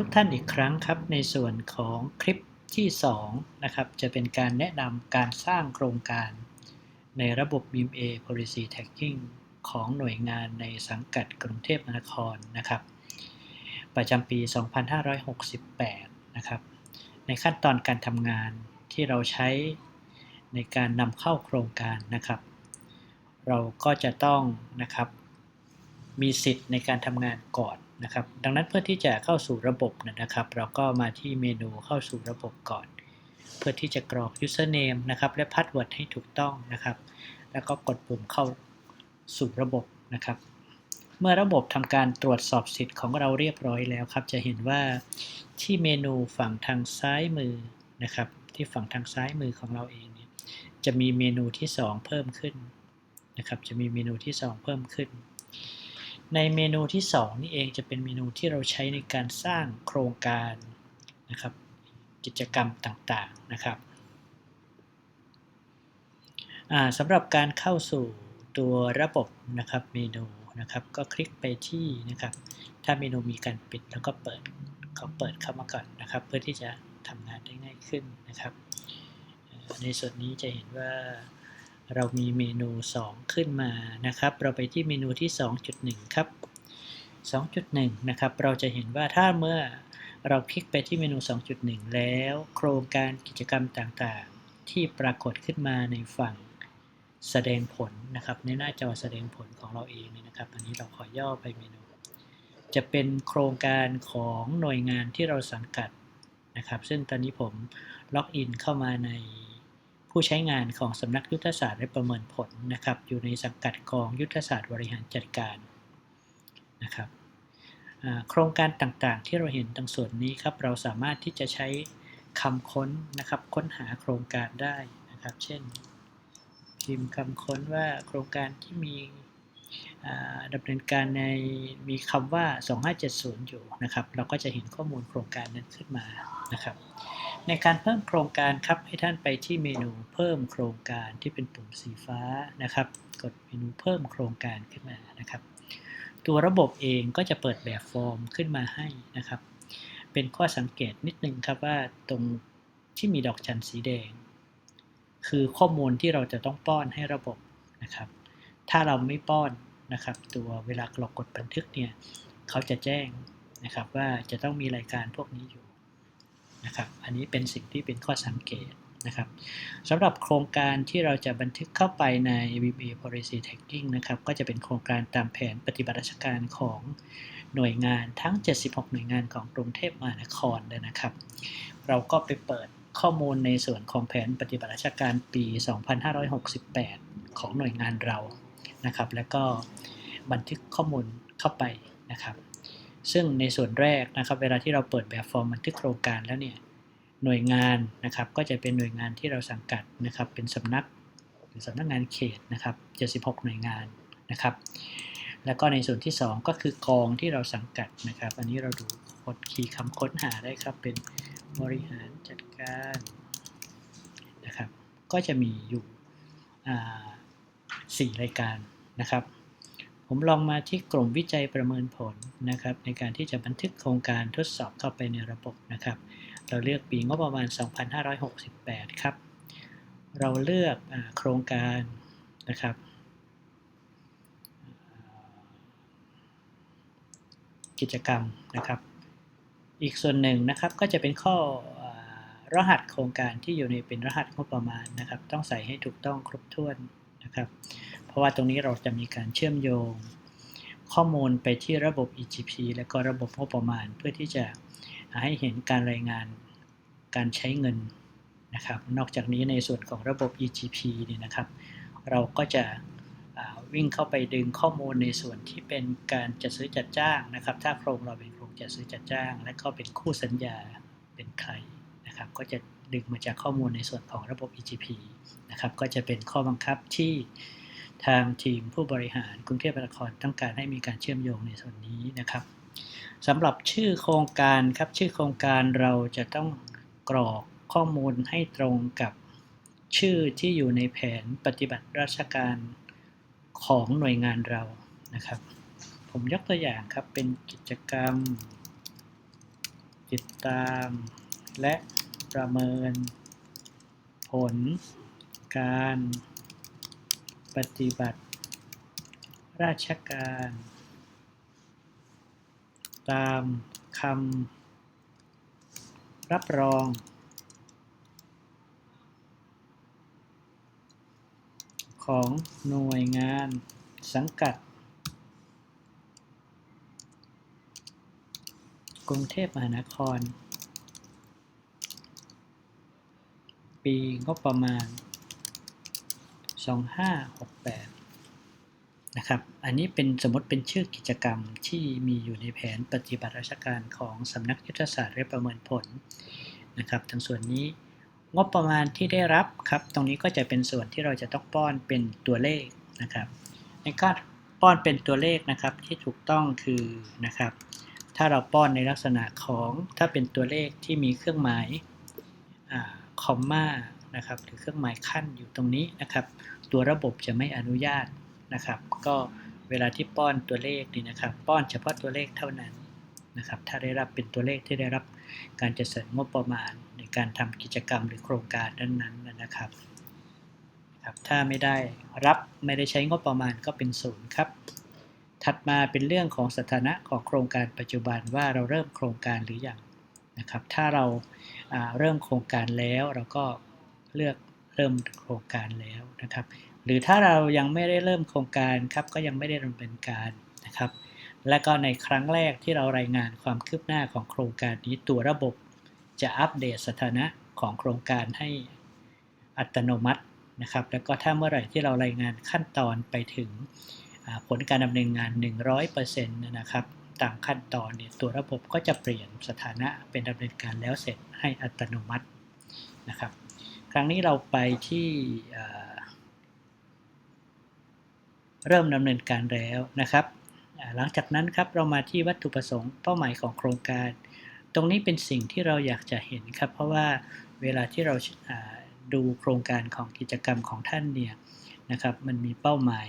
ทุกท่านอีกครั้งครับในส่วนของคลิปที่2นะครับจะเป็นการแนะนำการสร้างโครงการ ในระบบ BMA Policy Tagging ของหน่วยงานในสังกัดกรุงเทพมหานครนะครับ ประจำปี 2568 นะครับ ในขั้นตอนการทำงานที่เราใช้ในการนำเข้าโครงการนะครับ เราก็จะต้องนะครับ มีสิทธิ์ในการทำงานก่อน นะครับ ดังนั้นเพื่อที่จะเข้าสู่ระบบนะครับ เราก็มาที่เมนูเข้าสู่ระบบก่อน เพื่อที่จะกรอก username นะครับ และ password ให้ถูกต้องนะครับ แล้วก็กดปุ่มเข้าสู่ระบบนะครับ เมื่อระบบทำการตรวจสอบสิทธิ์ของเราเรียบร้อยแล้วครับ จะเห็นว่าที่เมนูฝั่งทางซ้ายมือนะครับ ที่ฝั่งทางซ้ายมือของเราเองเนี่ยจะมีเมนูที่ 2 เพิ่มขึ้นนะครับ จะมีเมนูที่ 2 เพิ่มขึ้น ในเมนูที่ 2 นี่เองจะเป็นเมนูที่เราใช้ในการสร้างโครงการนะครับ กิจกรรมต่างๆนะครับสำหรับการเข้าสู่ตัวระบบนะครับเมนูนะครับ ก็คลิกไปที่นะครับ ถ้าเมนูมีการปิดแล้วก็เปิดเขาเปิดเข้ามาก่อนนะครับ เพื่อที่จะทำงานได้ง่ายขึ้นนะครับ ในส่วนนี้จะเห็นว่า เรามีเมนู 2 ขึ้นมานะครับ เราไปที่เมนูที่ 2.1 ครับ 2.1 นะครับ เราจะเห็นว่าถ้าเมื่อเราคลิกไปที่เมนู 2.1 แล้ว โครงการกิจกรรมต่างๆ ที่ปรากฏขึ้นมาในฝั่งแสดงผลนะครับ ในหน้าจอแสดงผลของเราเองเนี่ยนะครับ อันนี้เราขอย่อไปเมนู จะเป็นโครงการของหน่วยงานที่เราสังกัดนะครับ ซึ่งตอนนี้ผมล็อกอินเข้ามาใน ผู้ใช้งานของสำนักยุทธศาสตร์และประเมินผลนะครับ อยู่ในสังกัดกองยุทธศาสตร์บริหารจัดการนะครับโครงการต่างๆ ที่เราเห็นตรงส่วนนี้ครับเราสามารถที่จะใช้คำค้นนะครับ ค้นหาโครงการได้นะครับ เช่น พิมพ์คำค้นว่าโครงการที่มีดำเนินการในมีคำว่า 2570 อยู่นะครับ เราก็จะเห็นข้อมูลโครงการนั้นขึ้นมานะครับ ในการเพิ่มโครงการครับให้ท่านไปที่เมนูเพิ่มโครงการที่เป็นปุ่มสีฟ้านะครับ กดเมนูเพิ่มโครงการขึ้นมานะครับ ตัวระบบเองก็จะเปิดแบบฟอร์มขึ้นมาให้นะครับ เป็นข้อสังเกตนิดนึงครับว่าตรงที่มีดอกจันสีแดง คือข้อมูลที่เราจะต้องป้อนให้ระบบนะครับ ถ้าเราไม่ป้อนนะครับ ตัวเวลาเรากดบันทึกเนี่ยเขาจะแจ้งนะครับว่าจะต้องมีรายการพวกนี้อยู่ นะครับ อันนี้เป็นสิ่งที่เป็นข้อสังเกตนะครับสำหรับโครงการที่เราจะบันทึกเข้าไปใน VB Policy Tagging นะครับ ก็จะเป็นโครงการตามแผนปฏิบัติราชการของหน่วยงานทั้ง 76 หน่วยงานของกรุงเทพมหานครเลยนะครับ เราก็ไปเปิดข้อมูลในส่วนของแผนปฏิบัติราชการปี 2568 ของหน่วยงานเรา นะครับ แล้วก็บันทึกข้อมูลเข้าไปนะครับ ซึ่งในส่วนแรกนะครับ เวลาที่เราเปิดแบบฟอร์มบันทึกโครงการแล้วเนี่ยหน่วยงานนะครับ ก็จะเป็นหน่วยงานที่เราสังกัดนะครับ เป็นสำนักเป็นสำนักงานเขตนะครับ 76 หน่วยงานนะครับ แล้วก็ในส่วนที่ 2 ก็คือกองที่เราสังกัดนะครับ อันนี้เราดูกดคีย์คำค้นหาได้ครับ เป็นบริหารจัดการนะครับ ก็จะมีอยู่สี่รายการนะครับ ผมลองมาที่กลุ่มวิจัยประเมินผลนะครับ ในการที่จะบันทึกโครงการทดสอบเข้าไปในระบบนะครับ เราเลือกปีงบประมาณ 2568 ครับ เราเลือกอโครงการนะครับกิจกรรมนะครับ อีกส่วนหนึ่งนะครับก็จะเป็นข้อรหัสโครงการที่อยู่ในเป็นรหัสงบประมาณนะครับ ต้องใส่ให้ถูกต้องครบถ้วน นะครับ เพราะว่าตรงนี้เราจะมีการเชื่อมโยงข้อมูลไปที่ระบบ EGP และก็ระบบงบประมาณเพื่อที่จะให้เห็นการรายงานการใช้เงินนะครับ นอกจากนี้ในส่วนของระบบ EGP เนี่ยนะครับ เราก็จะวิ่งเข้าไปดึงข้อมูลในส่วนที่เป็นการจัดซื้อจัดจ้างนะครับ ถ้าโครงเราเป็นโครงจัดซื้อจัดจ้าง และก็เป็นคู่สัญญาเป็นใครนะครับ ก็จะ ดึงมาจากข้อมูลในส่วนของระบบ EGP นะครับ ก็จะเป็นข้อบังคับที่ทางทีมผู้บริหารกรุงเทพมหานครต้องการให้มีการเชื่อมโยงในส่วนนี้นะครับสำหรับชื่อโครงการครับชื่อโครงการเราจะต้องกรอกข้อมูลให้ตรงกับชื่อที่อยู่ในแผนปฏิบัติราชการของหน่วยงานเรานะครับ ผมยกตัวอย่างครับเป็นกิจกรรม ติดตามและ ประเมิน ผล การ ปฏิบัติ ราชการ ตามคำรับรอง ของหน่วยงานสังกัด กรุงเทพมหานคร ปีงบประมาณ 2568 นะครับ อันนี้เป็นสมมติเป็นชื่อกิจกรรมที่มีอยู่ในแผนปฏิบัติราชการของสำนักยุทธศาสตร์และประเมินผลนะครับทั้งส่วนนี้งบประมาณที่ได้รับครับ ตรงนี้ก็จะเป็นส่วนที่เราจะต้องป้อนเป็นตัวเลขนะครับ ในการป้อนเป็นตัวเลขนะครับที่ถูกต้องคือนะครับ ถ้าเราป้อนในลักษณะของถ้าเป็นตัวเลขที่มีเครื่องหมาย คอมมานะครับหรือเครื่องหมายขั้นอยู่ตรงนี้นะครับ ตัวระบบจะไม่อนุญาตนะครับ ก็เวลาที่ป้อนตัวเลขนี่นะครับ ป้อนเฉพาะตัวเลขเท่านั้นนะครับ ถ้าได้รับเป็นตัวเลขที่ได้รับการจัดสรรงบประมาณในการทำกิจกรรมหรือโครงการนั้นๆนะครับครับถ้าไม่ได้รับไม่ได้ใช้งบประมาณก็เป็นศูนย์ครับ ถัดมาเป็นเรื่องของสถานะของโครงการปัจจุบันว่าเราเริ่มโครงการหรือยัง นะครับ ถ้าเราเริ่มโครงการแล้วเราก็เลือกเริ่มโครงการแล้วนะครับ หรือถ้าเรายังไม่ได้เริ่มโครงการครับก็ยังไม่ได้ดำเนินการนะครับ และก็ในครั้งแรกที่เรารายงานความคืบหน้าของโครงการนี้ตัวระบบจะอัปเดตสถานะของโครงการให้อัตโนมัตินะครับ แล้วก็ถ้าเมื่อไหร่ที่เรารายงานขั้นตอนไปถึงผลการดำเนินงาน 100%นะครับ ตามขั้นตอนเนี่ยตัวระบบก็จะเปลี่ยนสถานะเป็นดำเนินการแล้วเสร็จให้อัตโนมัตินะครับ ครั้งนี้เราไปที่เริ่มดำเนินการแล้วนะครับ หลังจากนั้นครับเรามาที่วัตถุประสงค์เป้าหมายของโครงการ ตรงนี้เป็นสิ่งที่เราอยากจะเห็นครับ เพราะว่าเวลาที่เราดูโครงการของกิจกรรมของท่านเนี่ยนะครับ มันมีเป้าหมาย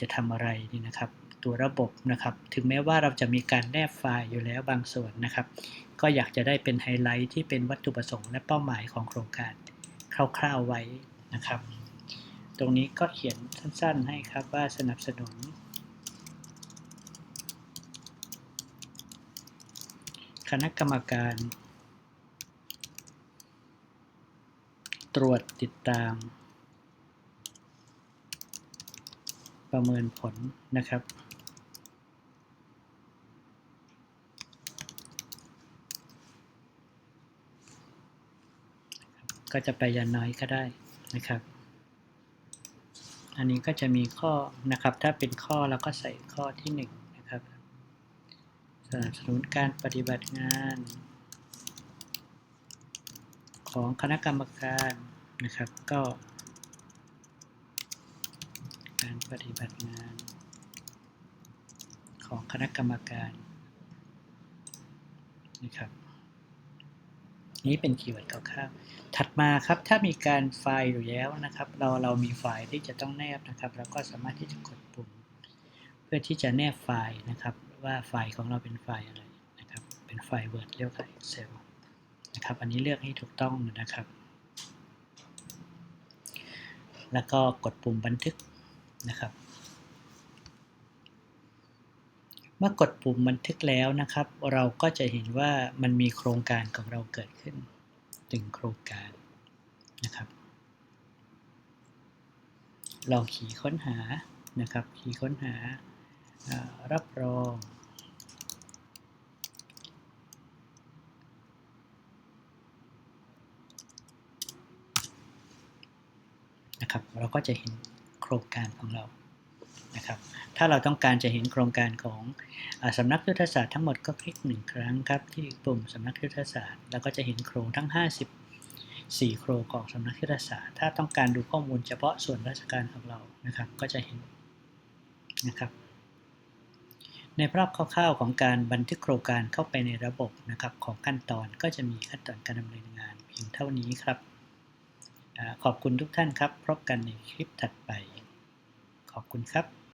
จะทำอะไรนี่นะครับ ตัวระบบนะครับ ถึงแม้ว่าเราจะมีการแนบไฟล์อยู่แล้วบางส่วนนะครับ ก็อยากจะได้เป็นไฮไลท์ที่เป็นวัตถุประสงค์และเป้าหมายของโครงการคร่าวๆไว้นะครับ ตรงนี้ก็เขียนสั้นๆให้ครับว่าสนับสนุน คณะกรรมการ ตรวจติดตาม ประเมินผลนะครับ ก็จะไปยันน้อยก็ได้นะครับ อันนี้ก็จะมีข้อนะครับ ถ้าเป็นข้อเราก็ใส่ข้อที่1นนะครับ สนับสนุนการปฏิบัติงาน ของคณะกรรมการนะครับ ก็ การปฏิบัติงาน ของคณะกรรมการนะครับ นี้เป็นคีย์เวิร์ดคร่าวๆถัดมาครับถ้ามีการไฟล์อยู่แล้วนะครับ เราเรามีไฟล์ที่จะต้องแนบนะครับ เราก็สามารถที่จะกดปุ่ม เพื่อที่จะแนบไฟล์นะครับ ว่าไฟล์ของเราเป็นไฟล์อะไรนะครับ เป็นไฟล์ Word เรียกว่า Excel นะครับ อันนี้เลือกให้ถูกต้องนะครับ แล้วก็กดปุ่มบันทึกนะครับ เมื่อกดปุ่มบันทึกแล้วนะครับ เราก็จะเห็นว่ามันมีโครงการของเราเกิดขึ้นถึงโครงการนะครับลองขีค้นหานะครับ ขีค้นหารับรองนะครับเราก็จะเห็นโครงการของเรา นะครับ ถ้าเราต้องการจะเห็นโครงการของสำนักยุทธศาสตร์ทั้งหมดก็คลิกหนึ่งครั้งครับ ที่ปุ่มสำนักยุทธศาสตร์แล้วก็จะเห็นโครงทั้ง 54 โครงของสำนักยุทธศาสตร์ ถ้าต้องการดูข้อมูลเฉพาะส่วนราชการของเรานะครับ ก็จะเห็นนะครับ ในภาพคร่าวๆของการบันทึกโครงการเข้าไปในระบบนะครับของขั้นตอนก็จะมีขั้นตอนการดำเนินงานเพียงเท่านี้ครับขอบคุณทุกท่านครับ พบกันในคลิปถัดไป ขอบคุณครับ